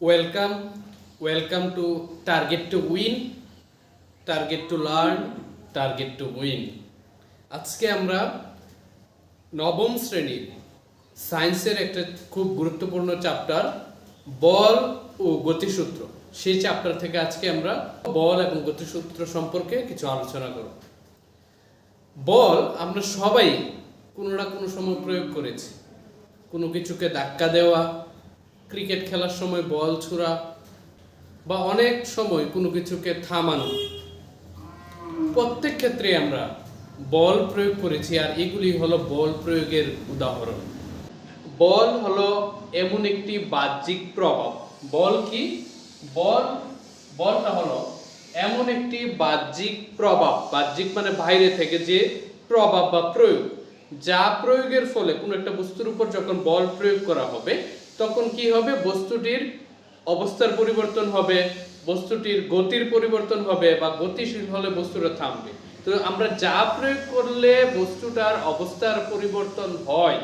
Welcome welcome to target to win target to learn target to win আজকে আমরা নবম শ্রেণির সায়েন্সের একটা খুব গুরুত্বপূর্ণ চ্যাপ্টার বল ও গতিসূত্র। সেই চ্যাপ্টার থেকে আজকে আমরা বল এবং গতিসূত্র সম্পর্কে কিছু আলোচনা করব। বল আমরা সবাই কোনো না কোনো সময় প্রয়োগ করেছি। কোনো কিছুকে ধাক্কা দেওয়া ক্রিকেট খেলার সময় বল ছোড়া বা অনেক সময় কোনো কিছুকে থামানো। প্রত্যেক ক্ষেত্রে আমরা বল প্রয়োগ করেছি আর এগুলি হলো বল প্রয়োগের উদাহরণ। বল হলো এমন একটি বাহ্যিক প্রভাব। বল কি? বল, বলটা হলো এমন একটি বাহ্যিক প্রভাব। বাহ্যিক মানে বাইরে থেকে যে প্রভাব বা প্রয়োগ। যা প্রয়োগের ফলে কোনো একটা বস্তুর উপর যখন বল প্রয়োগ করা হবে তখন কি হবে? বস্তুটির অবস্থার পরিবর্তন হবে, বস্তুটির গতির পরিবর্তন হবে বা গতিশীল হলে বস্তুটা থামবে। তো আমরা যা প্রয়োগ করলে বস্তুটার অবস্থার পরিবর্তন হয়,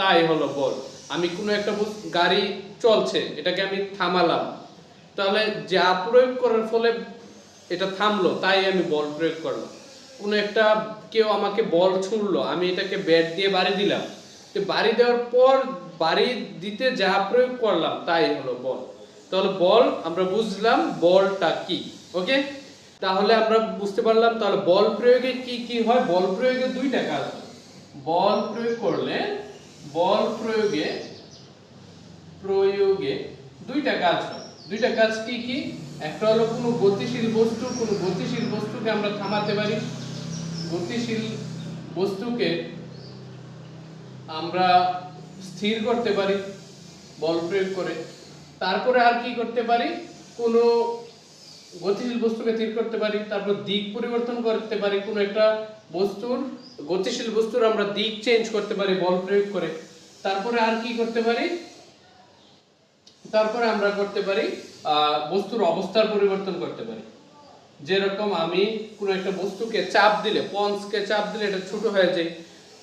তাই হলো বল। আমি কোনো একটা গাড়ি চলছে, এটাকে আমি থামালাম। তাহলে যা প্রয়োগ করার ফলে এটা থামলো, তাই আমি বল প্রয়োগ করলাম। কোনো একটা কেউ আমাকে বল ছুড়লো, আমি এটাকে ব্যাট দিয়ে বাড়ি দিলাম। বাড়ি দেওয়ার পর বাড়ি দিতে যা প্রয়োগ করলাম, তাই হলো বল। তাহলে বল আমরা বুঝলাম বলটা কি, ওকে? তাহলে আমরা বুঝতে পারলাম, তাহলে বল প্রয়োগে কি কি হয়? বল প্রয়োগে দুইটা কাজ বল প্রয়োগ করলে, বল প্রয়োগে প্রয়োগে দুইটা কাজ হয়। দুইটা কাজ কি কি? একটা হলো কোনো গতিশীল বস্তু, কোনো গতিশীল বস্তুকে আমরা থামাতে পারি। গতিশীল বস্তুকে আমরা স্থির করতে পারি, বল প্রয়োগ করে। তারপরে আর কি করতে পারি? কোনো গতিশীল বস্তুকে স্থির করতে পারি, তারপর দিক পরিবর্তন করতে পারি। কোনো একটা বস্তুর গতিশীল বস্তুর আমরা দিক চেঞ্জ করতে পারি, বল প্রয়োগ করে। তারপরে আর কি করতে পারি? তারপরে আমরা করতে পারি বস্তুর অবস্থার পরিবর্তন করতে পারি। যেরকম আমি কোনো একটা বস্তুকে চাপ দিলে পঞ্চকে চাপ দিলে, এটা ছোট হয়ে যায়।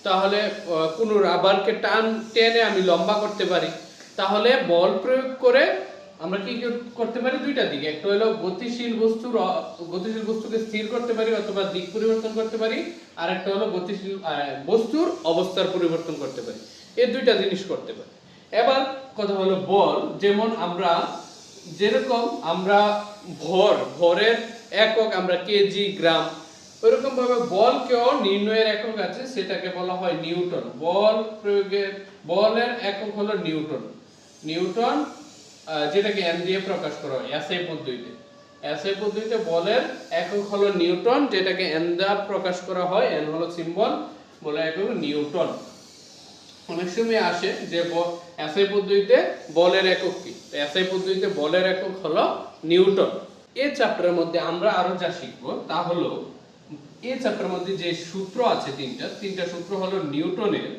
তাহলে কোনো রাবারকে টান টেনে আমি লম্বা করতে পারি। তাহলে বল প্রয়োগ করে আমরা কি কর- করতে পারি? দুইটা দিকে। একটা হলো গতিশীল বস্তুর গতিশীল বস্তুকে স্থির করতে পারি অথবা দিক পরিবর্তন করতে পারি। আর একটা হলো গতিশীল বস্তুর অবস্থার পরিবর্তন করতে পারি। এই দুইটা জিনিস করতে পারি। এবার কথা হলো বল। যেমন আমরা, যেরকম আমরা ভর, ভরের একক আমরা কেজি, গ্রাম ওইরকম ভাবে বলকেও নির্ণয়ের একক আছে, সেটাকে বলা হয় নিউটন। বল প্রয়োগের বলের একক হলো নিউটন। নিউটন যেটাকে এন দিয়ে প্রকাশ করা হয় এসআই পদ্ধতিতে। এসআই পদ্ধতিতে বলের একক হলো নিউটন, যেটাকে এন দ্বারা প্রকাশ করা হয় এন হলো সিম্বল বলে একক নিউটন। অনেক সময় আসে যে এসআই পদ্ধতিতে বলের একক কি? এসআই পদ্ধতিতে বলের একক হলো নিউটন। এই চ্যাপ্টারের মধ্যে আমরা আরও যা শিখব, তা হলো এই চ্যাপ্টারের মধ্যে যে সূত্র আছে তিনটা তিনটা সূত্র হলো নিউটনের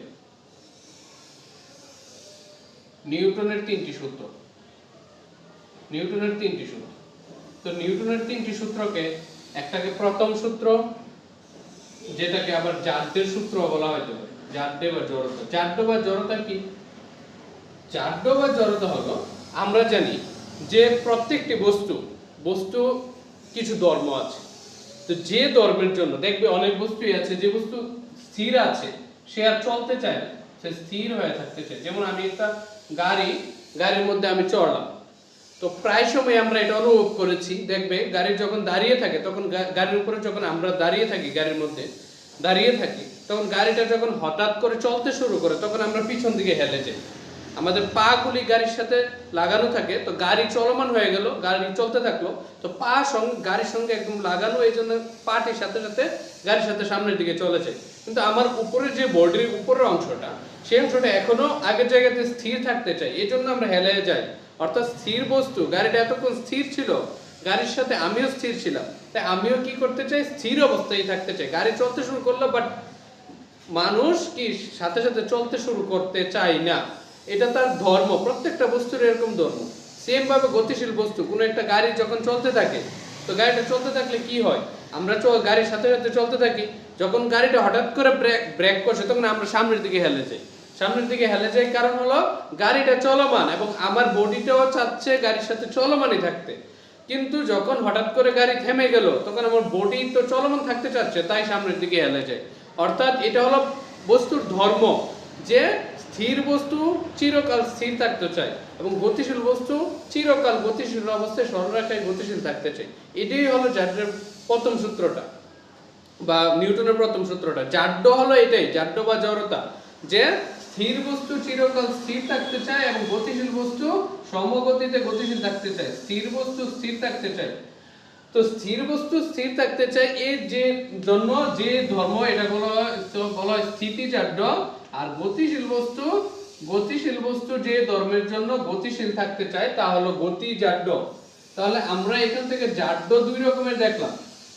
নিউটনের তিনটি সূত্র। নিউটনের তিনটি সূত্র। তো নিউটনের তিনটি সূত্রকে একটাকে প্রথম সূত্র, যেটাকে আবার জাড্ডের সূত্র বলা হইতে পারে জাড্ডে বা জড়তা। জাড্ড বা জড়তা কি? জাড্ড বা জড়তা হলো, আমরা জানি যে প্রত্যেকটি বস্তু বস্তু কিছু ধর্ম আছে। তো যে ধর্মের জন্য, দেখবে অনেক বস্তুই আছে, যে বস্তু স্থির আছে, সে আর চলতে চায় না। সে স্থির হয়ে থাকতে চায়। যেমন আমি একটা গাড়ি, গাড়ির মধ্যে আমি চড়লাম। তো প্রায় সময় আমরা এটা অনুভব করেছি। দেখবে গাড়ি যখন দাঁড়িয়ে থাকে, তখন গাড়ির উপরে যখন আমরা দাঁড়িয়ে থাকি, গাড়ির মধ্যে দাঁড়িয়ে থাকি, তখন গাড়িটা যখন হঠাৎ করে চলতে শুরু করে, তখন আমরা পিছন দিকে হেলে যাই। আমাদের পা গুলি গাড়ির সাথে লাগানো থাকে, তো গাড়ি চলমান হয়ে গেল, গাড়ি চলতে থাকল, তো পা সঙ্গে, গাড়ির সঙ্গে একদম লাগানো, এই জন্য পাটির সাথে সাথে গাড়ির সাথে সামনের দিকে চলে যায় কিন্তু আমার উপরে যে বডির উপরের অংশটা, সেই অংশটা এখনও আগের জায়গাতে স্থির থাকতে চাই, এই জন্য আমরা হেলে যাই। অর্থাৎ স্থির বস্তু, গাড়িটা এতক্ষণ স্থির ছিল, গাড়ির সাথে আমিও স্থির ছিলাম, তাই আমিও কি করতে চাই? স্থির অবস্থায় থাকতে চাই। গাড়ি চলতে শুরু করল বাট মানুষ কি সাথে সাথে চলতে শুরু করতে চাই না? এটা তার ধর্ম, প্রত্যেকটা বস্তুর এরকম ধর্ম। সেম ভাবে গতিশীল বস্তু, কোনো একটা গাড়ি যখন চলতে থাকে, তো গাড়িটা চলতে থাকলে কি হয়? আমরা গাড়ির সাথে সাথে চলতে থাকি, যখন গাড়িটা হঠাৎ করে ব্রেক ব্রেক করছে, তখন আমরা সামনের দিকে হেলে যাই। সামনের দিকে হেলে যাই কারণ হলো গাড়িটা চলমান এবং আমার বডিটাও চাচ্ছে গাড়ির সাথে চলমানই থাকতে। কিন্তু যখন হঠাৎ করে গাড়ি থেমে গেল, তখন আমার বডি তো চলমান থাকতে চাচ্ছে, তাই সামনের দিকে হেলে যায় অর্থাৎ এটা হলো বস্তুর ধর্ম, যে স্থির বস্তু চিরকাল স্থির থাকতে চায় এবং গতিশীল বস্তু চিরকাল গতিশীল অবস্থায় সরলরেখায় গতিশীল থাকতে চায়। এটাই হলো জাড্রের প্রথম সূত্রটা বা নিউটনের প্রথম সূত্রটা। জাড্য হলো এটাই জাড্য বা জড়তা, যে স্থির বস্তু চিরকাল স্থির থাকতে চায় এবং গতিশীল বস্তু সমগতিতে গতিশীল থাকতে চায়। স্থির বস্তু স্থির থাকতে চায়। তো স্থির বস্তু স্থির থাকতে চায় এর যে জন্য, যে ধর্ম, এটা বলা বলা হয় স্থিতিজাড্য আর গতিশীল বস্তু গতিশীল বস্তু যে ধর্মের জন্য গতিশীল থাকতে চায়, তা হলো গতিজাড্য তাহলে আমরা এখান থেকে জাড্য দুই রকমের দেখলাম।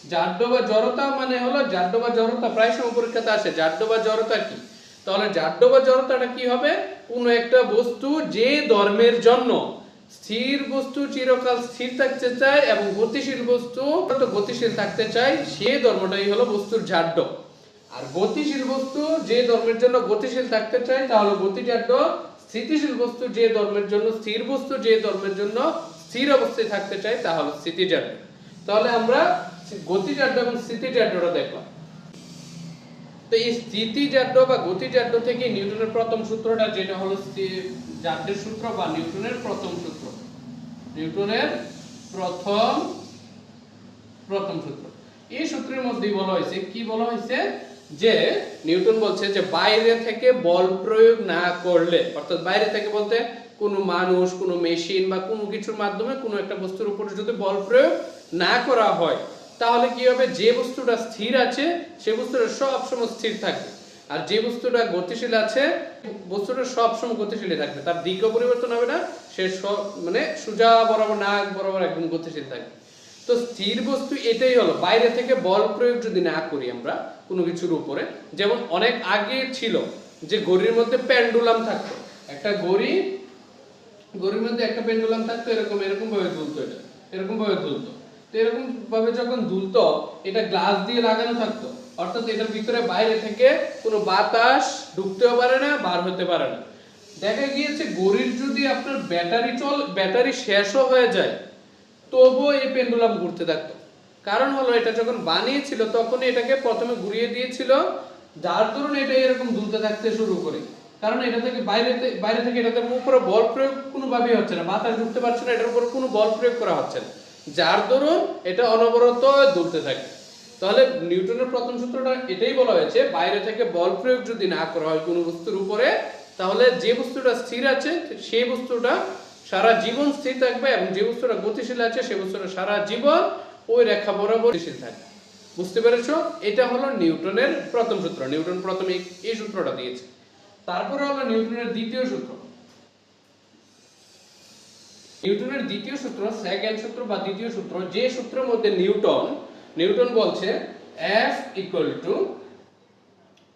জাড্য বা জড়তা মানে হলো, জাড্য বা জড়তা প্রায় সময় পরীক্ষাতে আসে। জাড্য বা জড়তা কি? তাহলে জাড্য বা জড়তাটা কি হবে? কোন একটা বস্তু যে ধর্মের জন্য স্থির বস্তু চিরকাল স্থির থাকতে চায় এবং গতিশীল বস্তু গতিশীল থাকতে চায়, সে ধর্মটাই হলো বস্তুর জাড্য। আর গতিশীল বস্তু যে ধর্মের জন্য গতিশীল থাকতে চায়, তা হলো গতিজাড্য স্থিতিশীল বস্তু যে ধর্মের জন্য, স্থির বস্তু যে ধর্মের জন্য স্থির অবস্থায় থাকতে চায়, তা হলো স্থিতিজাড্য তাহলে আমরা গতিজাড্য এবং স্থিতিজাড্যটা দেখলাম। তো এই স্থিতিজাড্য বা গতিজাড্য থেকে নিউটনের প্রথম সূত্রটা যেটা হলো জাড্যের সূত্র বা নিউটনের প্রথম সূত্র। নিউটনের প্রথম প্রথম সূত্র। এই সূত্রের মধ্যেই বলা হয়েছে, কি বলা হয়েছে? যে নিউটন বলছে যে বাইরে থেকে বল প্রয়োগ না করলে, অর্থাৎ বাইরে থেকে বলতে কোনো মানুষ, কোনো মেশিন বা কোনো কিছুর মাধ্যমে কোনো একটা বস্তুর উপরে যদি বল প্রয়োগ না করা হয়, তাহলে কি হবে? যে বস্তুটা স্থির আছে, সে বস্তুটা সবসময় স্থির থাকবে। আর যে বস্তুটা গতিশীল আছে, বস্তুটা সবসময় গতিশীল থাকবে। তার দিকও পরিবর্তন হবে না, সে সব মানে সোজা বরাবর নাক বরাবর একদম গতিশীল থাকবে। তো স্থির বস্তু এটাই হলো, বাইরে থেকে বল প্রয়োগ যদি না করি আমরা কোনো কিছুর উপরে। যেমন অনেক আগে ছিল যে ঘড়ির মধ্যে পেন্ডুলাম থাকতো। একটা ঘড়ি ঘড়ির মধ্যে একটা পেন্ডুলাম থাকতো, এরকম এরকম ভাবে দুলতো এটা। এরকম ভাবে দুলতো তো এরকম ভাবে যখন দুলতো, এটা গ্লাস দিয়ে লাগানো থাকতো। অর্থাৎ এটার ভিতরে বাইরে থেকে কোনো বাতাস ঢুকতেও পারে না, বার হতে পারে না। দেখা গিয়েছে ঘড়ির যদি আপনার ব্যাটারি চল, ব্যাটারি শেষও হয়ে যায়, তবুও এই পেন্ডুলাম ঘুরতে থাকতো। কারণ হলো এটা যখন বানিয়েছিল তখন এটাকে প্রথমে ঘুরিয়ে দিয়েছিল। যার দরুন এটা এরকম দুলতে থাকতে শুরু করে। কারণ এটা থেকে বাইরে বাইরে থেকে এটাতে উপরে বল প্রয়োগ কোনোভাবেই হচ্ছে না। বাতাস ঢুকতে পারছে না, এটার উপর কোনো বল প্রয়োগ করা হচ্ছে না। যার দরুন এটা অনবরত দুলতে থাকে। তাহলে নিউটনের প্রথম সূত্রটা এটাই বলা হয়েছে, বাইরে থেকে বল প্রয়োগ যদি না করা হয় কোনো বস্তুর উপরে, তাহলে যে বস্তুটা স্থির আছে, সেই বস্তুটা সারা জীবন স্থির থাকবে এবং যে বস্তুটা গতিশীল আছে সেই বস্তুটা সারা জীবন ওই রেখা বরাবর গতিশীল থাকবে বুঝতে পেরেছ? এটা হলো নিউটনের প্রথম সূত্র। নিউটন প্রথম এই- সূত্রটা দিয়েছে। তারপরে হলো নিউটনের দ্বিতীয় সূত্র। নিউটনের দ্বিতীয় সূত্র, সেকেন্ড সূত্র বা দ্বিতীয় সূত্র, যে সূত্রের মধ্যে নিউটন নিউটন বলছে F equal to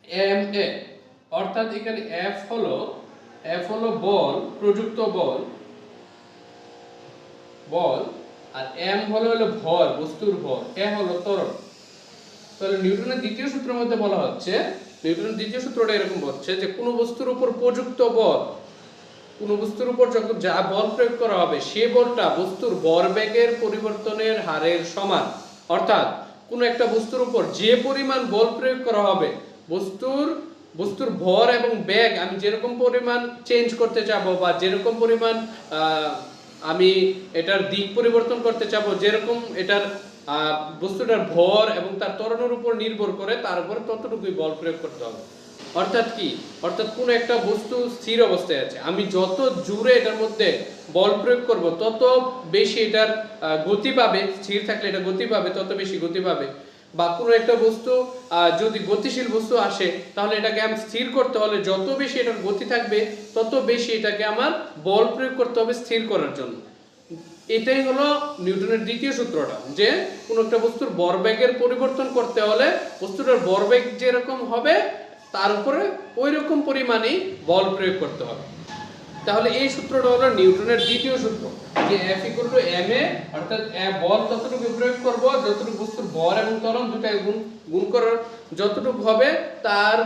M A অর্থাৎ এখানে F হলো F হলো বল, প্রযুক্ত বল বল আর m হলো হলো ভর, বস্তুর ভর এ হলো ত্বরণ। তাহলে নিউটনের দ্বিতীয় সূত্রের মধ্যে বলা হচ্ছে, নিউটনের দ্বিতীয় সূত্রটা এরকম বলছে যে কোনো বস্তুর উপর প্রযুক্ত বল, কোন বস্তুর উপর যখন যা বল প্রয়োগ করা হবে, সে বলটা বস্তুর ভরবেগের পরিবর্তনের হারের সমান। অর্থাৎ কোন একটা বস্তুর উপর যে পরিমাণ বল প্রয়োগ করা হবে, বস্তুর বস্তুর ভর এবং বেগ আমি যেরকম পরিমাণ চেঞ্জ করতে চাবো বা যেরকম পরিমাণ আমি এটার দিক পরিবর্তন করতে চাবো, যেরকম এটার বস্তুটার ভর এবং তার ত্বরণের উপর নির্ভর করে তার উপর ততটুকুই বল প্রয়োগ করতে হবে। অর্থাৎ কি? অর্থাৎ কোন একটা বস্তু স্থির অবস্থায় আছে। আমি যত জোরে এটার মধ্যে বল প্রয়োগ করব, তত বেশি এটার গতি পাবে, স্থির থাকলে এটা গতি পাবে, তত বেশি গতি পাবে। বা কোনো একটা বস্তু যদি গতিশীল বস্তু আসে, তাহলে এটাকে আমি স্থির করতে হলে যত বেশি এটার গতি থাকবে, তত বেশি এটাকে আমার বল প্রয়োগ করতে হবে স্থির করার জন্য। এটাই হলো নিউটনের দ্বিতীয় সূত্রটা, যে কোনো একটা বস্তুর ভরবেগের পরিবর্তন করতে হলে বস্তুটার ভরবেগ যেরকম হবে, তার উপরে ওই রকম পরিমাণেই বল প্রয়োগ করতে হবে। তাহলে এই সূত্রটা হলো নিউটনের দ্বিতীয় সূত্র, যে F equal to m a অর্থাৎ বল ততটুকু প্রয়োগ করব, যতটুকু বস্তুর ভর এবং ত্বরণ দুটাই গুণ গুণ করার যতটুকু হবে, তার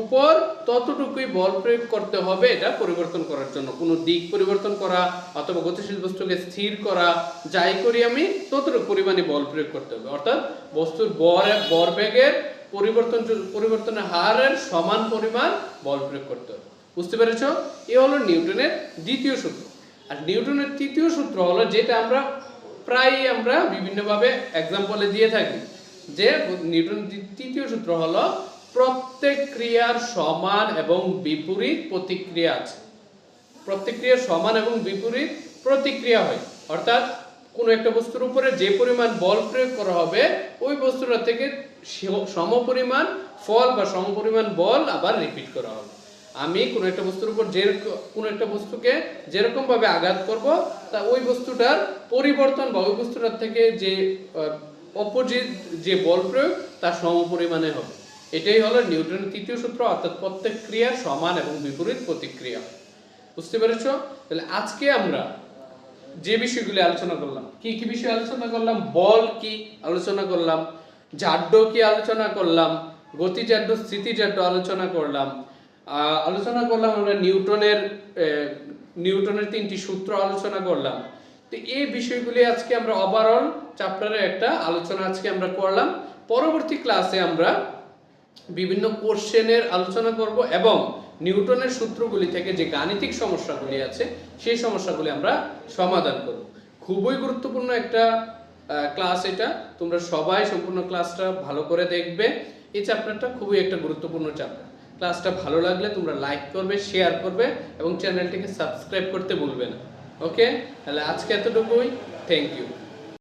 উপর ততটুকুই বল প্রয়োগ করতে হবে, এটা পরিবর্তন করার জন্য। কোনো দিক পরিবর্তন করা অথবা গতিশীল বস্তুকে স্থির করা, যাই করি আমি, ততটুকু পরিমাণে বল প্রয়োগ করতে হবে। অর্থাৎ বস্তুর বর ভরবেগের পরিবর্তন, পরিবর্তনের হারের সমান পরিমাণ বল প্রয়োগ করতে হবে। বুঝতে পেরেছ? এ হলো নিউটনের দ্বিতীয় সূত্র। আর নিউটনের তৃতীয় সূত্র হলো যেটা আমরা প্রায় আমরা বিভিন্নভাবে এক্সাম্পলে দিয়ে থাকি, যে নিউটন তৃতীয় সূত্র হলো প্রত্যেক ক্রিয়ার সমান এবং বিপরীত প্রতিক্রিয়া আছে। প্রত্যেক ক্রিয়ার সমান এবং বিপরীত প্রতিক্রিয়া হয়। অর্থাৎ কোনো একটা বস্তুর উপরে যে পরিমাণ বল প্রয়োগ করা হবে, ওই বস্তুটা থেকে সে- সমপরিমাণ ফল বা সমপরিমাণ বল আবার রিপিট করা হবে। আমি কোনো একটা বস্তুর উপর যে কোনো একটা বস্তুকে যেরকম ভাবে আঘাত করব, তা ওই বস্তুটার পরিবর্তন বা ওই বস্তুটার থেকে যে অপোজিট যে বল প্রয়োগ তার সমপরিমাণে হবে। এটাই হলো নিউটনের তৃতীয় সূত্র, অর্থাৎ প্রত্যেক ক্রিয়ার সমান এবং বিপরীত প্রতিক্রিয়া। বুঝতে পেরেছ? তাহলে আজকে আমরা যে বিষয়গুলি আলোচনা করলাম, কি কি বিষয় আলোচনা করলাম, বল কি আলোচনা করলাম, জাড্য কি আলোচনা করলাম গতি জাড্য স্থিতি জাড্য আলোচনা করলাম আলোচনা করলাম আমরা নিউটনের নিউটনের তিনটি সূত্র আলোচনা করলাম। তো এই বিষয়গুলি আজকে আমরা ওভারঅল চ্যাপ্টারের একটা আলোচনা আজকে আমরা করলাম। পরবর্তী ক্লাসে আমরা বিভিন্ন কোশ্চেনের আলোচনা করব এবং নিউটনের সূত্রগুলি থেকে যে গাণিতিক সমস্যাগুলি আছে, সেই সমস্যাগুলি আমরা সমাধান করব। খুবই গুরুত্বপূর্ণ একটা ক্লাস এটা। তোমরা সবাই সম্পূর্ণ ক্লাসটা ভালো করে দেখবে। এই চ্যাপ্টারটা খুবই একটা গুরুত্বপূর্ণ চ্যাপ্টার ক্লাসটা ভালো লাগলে তোমরা লাইক করবে, শেয়ার করবে এবং চ্যানেলটিকে সাবস্ক্রাইব করতে ভুলবে না। ওকে? তাহলে আজকে এতটুকুই। Thank you